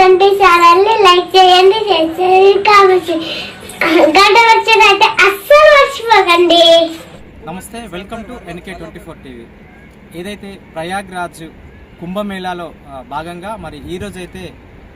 Twenty ఛానల్ని like చేయండి share చేయండి కావచ్చు గంట వచ్చినట్టే అస్సలు మర్చిపోకండి. నమస్తే welcome to NK twenty four TV. ఏదైతే ప్రయాగ్రాజ్ కుంభమేళాలో భాగంగా మరి ఈరోజు అయితే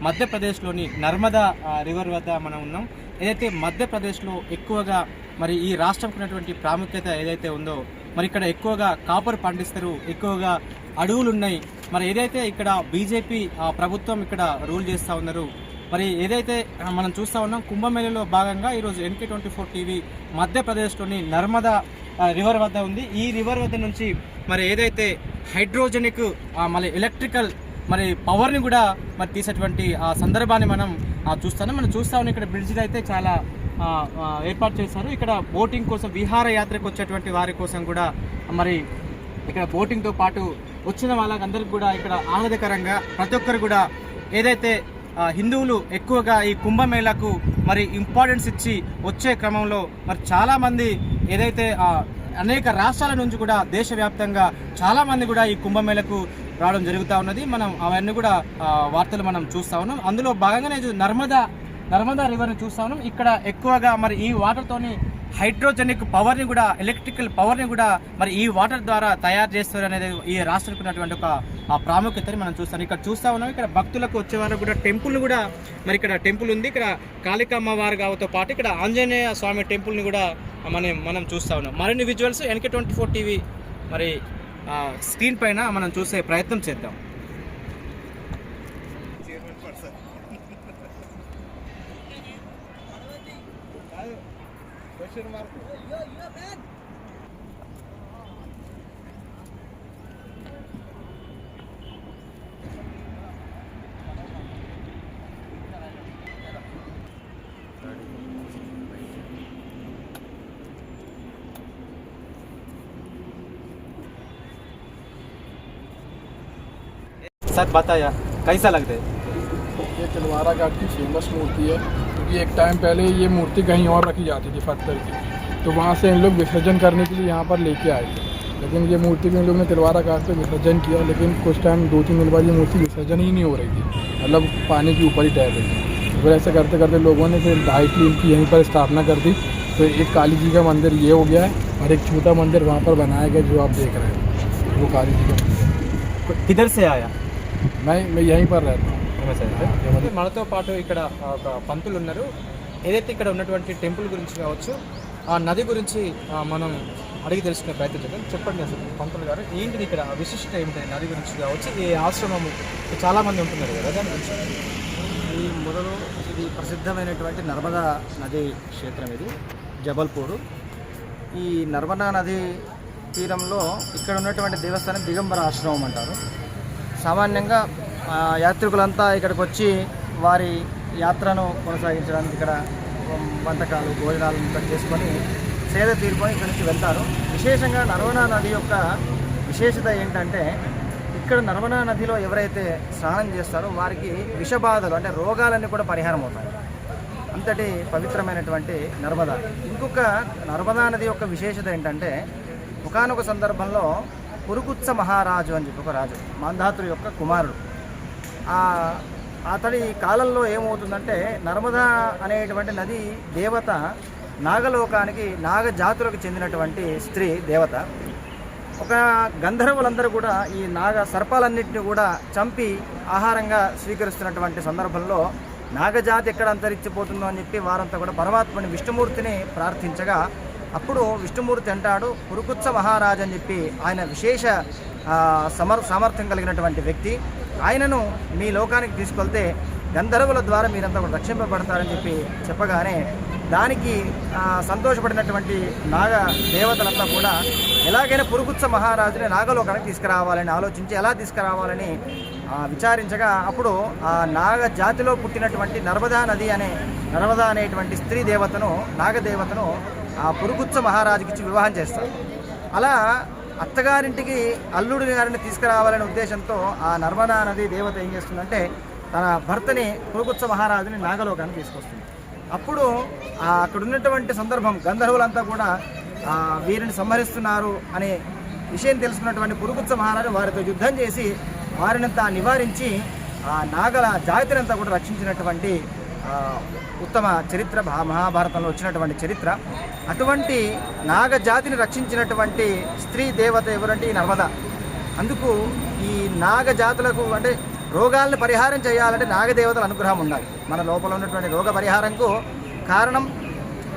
మధ్యప్రదేశ్లోని నర్మదా రివర్ వద్ద మనం ఉన్నాం. ఏదైతే మధ్యప్రదేశ్లో ఎక్కువగా మరి ఈ రాష్ట్రంకి ఉన్నటువంటి ప్రాముఖ్యత ఏదైతే ఉందో మరి ఇక్కడ ఎక్కువగా కాపర్ పండిస్తారు ఎక్కువగా అడవులు ఉన్నాయి మరి ఏదైతే ఇక్కడ బీజేపీ ప్రభుత్వం ఇక్కడ రూల్ చేస్తూ ఉన్నారు మరి ఏదైతే మనం చూస్తూ ఉన్నాం కుంభమేళలో భాగంగా ఈరోజు ఎన్కే ట్వంటీ ఫోర్ టీవీ మధ్యప్రదేశ్లోని నర్మదా రివర్ వద్ద ఉంది. ఈ రివర్ వద్ద నుంచి మరి ఏదైతే హైడ్రోజనిక్ మళ్ళీ ఎలక్ట్రికల్ మరి పవర్ని కూడా మరి తీసేటువంటి ఆ సందర్భాన్ని మనం చూస్తాను. మనం చూస్తా ఉన్నాం ఇక్కడ బ్రిడ్జ్లు అయితే చాలా ఏర్పాటు చేశారు. ఇక్కడ బోటింగ్ కోసం విహారయాత్రకు వచ్చేటువంటి వారి కోసం కూడా మరి ఇక్కడ బోటింగ్తో పాటు వచ్చిన వాళ్ళకందరికి కూడా ఇక్కడ ఆహ్లాదకరంగా ప్రతి ఒక్కరు కూడా ఏదైతే హిందువులు ఎక్కువగా ఈ కుంభమేళాకు మరి ఇంపార్టెన్స్ ఇచ్చి వచ్చే క్రమంలో మరి చాలామంది ఏదైతే అనేక రాష్ట్రాల నుంచి కూడా దేశవ్యాప్తంగా చాలామంది కూడా ఈ కుంభమేళకు రావడం జరుగుతూ ఉన్నది. మనం అవన్నీ కూడా వార్తలు మనం చూస్తా ఉన్నాం. అందులో భాగంగానే ఇది నర్మదా నర్మదా రివర్ని చూస్తా ఉన్నాం. ఇక్కడ ఎక్కువగా మరి ఈ వాటర్తోని హైడ్రోజనిక్ పవర్ని కూడా ఎలక్ట్రికల్ పవర్ని కూడా మరి ఈ వాటర్ ద్వారా తయారు చేస్తారు అనేది ఈ రాష్ట్రానికి ఉన్నటువంటి ఒక ప్రాముఖ్యతని మనం చూస్తాం. ఇక్కడ చూస్తా ఉన్నాం ఇక్కడ భక్తులకు వచ్చే వారు కూడా టెంపుల్ కూడా మరి ఇక్కడ టెంపుల్ ఉంది. ఇక్కడ కాళికమ్మ వారి గావతో పాటు ఇక్కడ ఆంజనేయ స్వామి టెంపుల్ని కూడా మనం మనం చూస్తా ఉన్నాం. మరిన్ని visuals NK twenty four TV మరి స్క్రీన్ పైన మనం చూసే ప్రయత్నం చేద్దాం. सर बताया कैसा लगता है? ये तलवारा घाट की फ़ेमस मूर्ति है। क्योंकि एक टाइम पहले ये मूर्ति कहीं और रखी जाती थी पत्थर की। तो वहाँ से इन लोग विसर्जन करने के लिए यहाँ पर लेके आए थे। लेकिन ये मूर्ति को इन लोग ने तिलवारा घाट पे विसर्जन किया लेकिन कुछ टाइम दो तीन दिन बाद ये मूर्ति विसर्जन ही नहीं हो रही थी। मतलब पानी के ऊपर ही तैर रही थी। फिर ऐसे करते करते लोगों ने फिर ढाई तीन की यहीं पर स्थापना कर दी। तो एक काली जी का मंदिर ये हो गया है और एक छोटा मंदिर वहाँ पर बनाया गया जो आप देख रहे हैं। वो काली जी का मंदिर किधर से आया? मैं मैं यहीं पर रहता हूँ। మనతో పాటు ఇక్కడ ఒక పంతులు ఉన్నారు. ఏదైతే ఇక్కడ ఉన్నటువంటి టెంపుల్ గురించి కావచ్చు ఆ నది గురించి మనం అడిగి తెలుసుకునే ప్రయత్నం చేద్దాం. చెప్పండి అసలు పంతులు గారు ఏంటిది ఇక్కడ విశిష్టత ఏమిటి నది గురించి కావచ్చు ఈ ఆశ్రమం చాలా మంది ఉంటున్నారు కదా దాని గురించి. ఈ మొదలు ఇది ప్రసిద్ధమైనటువంటి నర్మదా నది క్షేత్రం ఇది జబల్పూర్. ఈ నర్మదా నది తీరంలో ఇక్కడ ఉన్నటువంటి దేవస్థానం దిగంబర ఆశ్రమం అంటారు. సామాన్యంగా యాత్రికులంతా ఇక్కడికి వచ్చి వారి యాత్రను కొనసాగించడానికి ఇక్కడ వంటకాలు భోజనాలు ఇక్కడ చేసుకొని సేద తీరుకొని ఇక్కడి నుంచి వెళ్తారు. విశేషంగా నర్మదా నది యొక్క విశేషత ఏంటంటే ఇక్కడ నర్మదా నదిలో ఎవరైతే స్నానం చేస్తారో వారికి విషబాధలు అంటే రోగాలన్నీ కూడా పరిహారం అవుతాయి. అంతటి పవిత్రమైనటువంటి నర్మదా. ఇంకొక నర్మదా నది యొక్క విశేషత ఏంటంటే ఒకానొక సందర్భంలో పురుగుత్స మహారాజు అని చెప్పి ఒక రాజు మాంధాతుడు యొక్క కుమారుడు. అతడి కాలంలో ఏమవుతుందంటే నర్మదా అనేటువంటి నది దేవత నాగలోకానికి నాగ జాతులకు చెందినటువంటి స్త్రీ దేవత. ఒక గంధర్వులందరూ కూడా ఈ నాగ సర్పాలన్నింటినీ కూడా చంపి ఆహారంగా స్వీకరిస్తున్నటువంటి సందర్భంలో నాగజాతి ఎక్కడ అంతరించిపోతుందో అని చెప్పి వారంతా కూడా పరమాత్మని విష్ణుమూర్తిని ప్రార్థించగా అప్పుడు విష్ణుమూర్తి అంటాడు పురుకుత్స మహారాజ్ అని చెప్పి ఆయన విశేష సమర్ సామర్థ్యం కలిగినటువంటి వ్యక్తి. ఆయనను మీ లోకానికి తీసుకెళ్తే గంధర్వుల ద్వారా మీరంతా కూడా రక్షింపబడతారని చెప్పి చెప్పగానే దానికి సంతోషపడినటువంటి నాగ దేవతలంతా కూడా ఎలాగైనా పురుగుత్స మహారాజుని నాగలోకానికి తీసుకురావాలని ఆలోచించి ఎలా తీసుకురావాలని విచారించగా అప్పుడు ఆ నాగ జాతిలో పుట్టినటువంటి నర్మదా నది అనే నర్మదా అనేటువంటి స్త్రీ దేవతను నాగదేవతను ఆ పురుగుత్స మహారాజుకి ఇచ్చి వివాహం చేస్తారు. అలా అత్తగారింటికి అల్లుడి గారిని తీసుకురావాలనే ఉద్దేశంతో ఆ నర్మదా నది దేవత ఏం చేస్తుందంటే తన భర్తని పురుగుత్స మహారాజుని నాగలోకానికి తీసుకొస్తుంది. అప్పుడు అక్కడ ఉన్నటువంటి సందర్భం గంధర్వులంతా కూడా వీరిని సంహరిస్తున్నారు అనే విషయం తెలుసుకున్నటువంటి పురుగుత్స మహారాజు వారితో యుద్ధం చేసి వారినంతా నివారించి ఆ నాగల జాతినంతా కూడా రక్షించినటువంటి ఉత్తమ చరిత్ర మహాభారతంలో వచ్చినటువంటి చరిత్ర. అటువంటి నాగ జాతిని రక్షించినటువంటి స్త్రీ దేవత ఎవరంటే ఈ నర్మద. అందుకు ఈ నాగ జాతులకు అంటే రోగాలను పరిహారం చేయాలంటే నాగదేవతల అనుగ్రహం ఉండాలి. మన లోపల ఉన్నటువంటి రోగ పరిహారంకు కారణం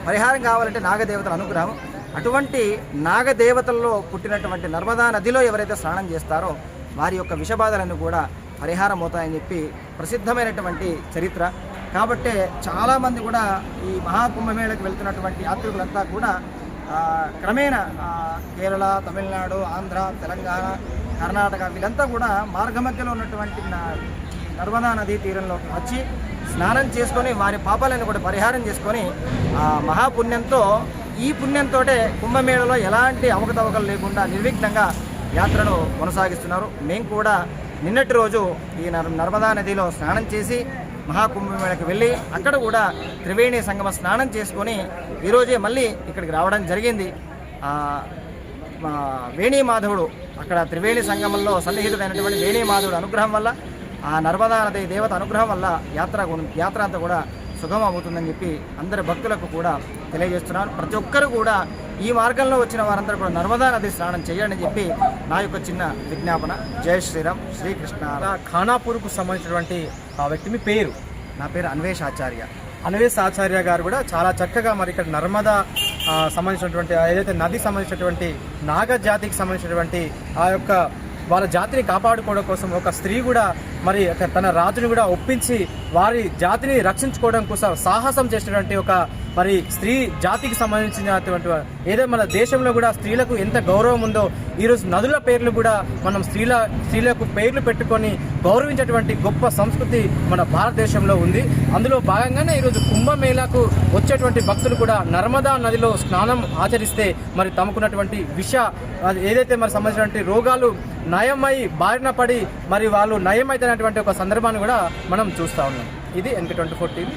పరిహారం కావాలంటే నాగదేవతల అనుగ్రహం. అటువంటి నాగదేవతల్లో పుట్టినటువంటి నర్మదా నదిలో ఎవరైతే స్నానం చేస్తారో వారి యొక్క విషబాధలన్నీ కూడా పరిహారం అవుతాయని చెప్పి ప్రసిద్ధమైనటువంటి చరిత్ర. కాబట్టే చాలామంది కూడా ఈ మహాకుంభమేళకు వెళ్తున్నటువంటి యాత్రికులంతా కూడా క్రమేణా కేరళ తమిళనాడు ఆంధ్ర తెలంగాణ కర్ణాటక వీళ్ళంతా కూడా మార్గమధ్యలో ఉన్నటువంటి నర్మదా నదీ తీరంలోకి వచ్చి స్నానం చేసుకొని వారి పాపాలను కూడా పరిహారం చేసుకొని ఆ మహాపుణ్యంతో ఈ పుణ్యంతో కుంభమేళలో ఎలాంటి అవకతవకలు లేకుండా నిర్విఘ్నంగా యాత్రను కొనసాగిస్తున్నారు. మేము కూడా నిన్నటి రోజు ఈ నర్మదా నదిలో స్నానం చేసి మహాకుంభమేళకి వెళ్ళి అక్కడ కూడా త్రివేణి సంగమ స్నానం చేసుకొని ఈరోజే మళ్ళీ ఇక్కడికి రావడం జరిగింది. వేణీమాధవుడు మాధవుడు అక్కడ త్రివేణి సంగమంలో సన్నిహితుడైనటువంటి వేణీమాధవుడు అనుగ్రహం వల్ల ఆ నర్మదా నది దేవత అనుగ్రహం వల్ల యాత్ర యాత్ర అంతా కూడా సుగమం అవుతుందని చెప్పి అందరి భక్తులకు కూడా తెలియజేస్తున్నాను. ప్రతి ఒక్కరు కూడా ఈ మార్గంలో వచ్చిన వారందరూ కూడా నర్మదా నది స్నానం చేయండి అని చెప్పి నా యొక్క చిన్న విజ్ఞాపన. జై శ్రీరామ్ శ్రీకృష్ణ ఖానాపూర్కు సంబంధించినటువంటి ఆ వ్యక్తి మీ పేరు? నా పేరు అన్వేష్ ఆచార్య. అన్వేష్ ఆచార్య గారు కూడా చాలా చక్కగా మరి ఇక్కడ నర్మదా సంబంధించినటువంటి ఏదైతే నది సంబంధించినటువంటి నాగ జాతికి సంబంధించినటువంటి ఆ యొక్క వాళ్ళ జాతిని కాపాడుకోవడం కోసం ఒక స్త్రీ కూడా మరి ఒక తన రాజుని కూడా ఒప్పించి వారి జాతిని రక్షించుకోవడం కోసం సాహసం చేసినటువంటి ఒక మరి స్త్రీ జాతికి సంబంధించినటువంటి ఏదో మన దేశంలో కూడా స్త్రీలకు ఎంత గౌరవం ఉందో ఈరోజు నదుల పేర్లు కూడా మనం స్త్రీల స్త్రీలకు పేర్లు పెట్టుకొని గౌరవించేటువంటి గొప్ప సంస్కృతి మన భారతదేశంలో ఉంది. అందులో భాగంగానే ఈరోజు కుంభమేళాకు వచ్చేటువంటి భక్తులు కూడా నర్మదా నదిలో స్నానం ఆచరిస్తే మరి తమకున్నటువంటి విష అది ఏదైతే మరి సంబంధించినటువంటి రోగాలు నయమై బారిన పడి మరి వాళ్ళు నయమైతున్నటువంటి ఒక సందర్భాన్ని కూడా మనం చూస్తూ ఉన్నాం. ఇది ఎన్కే ట్వంటీ ఫోర్ టీవీ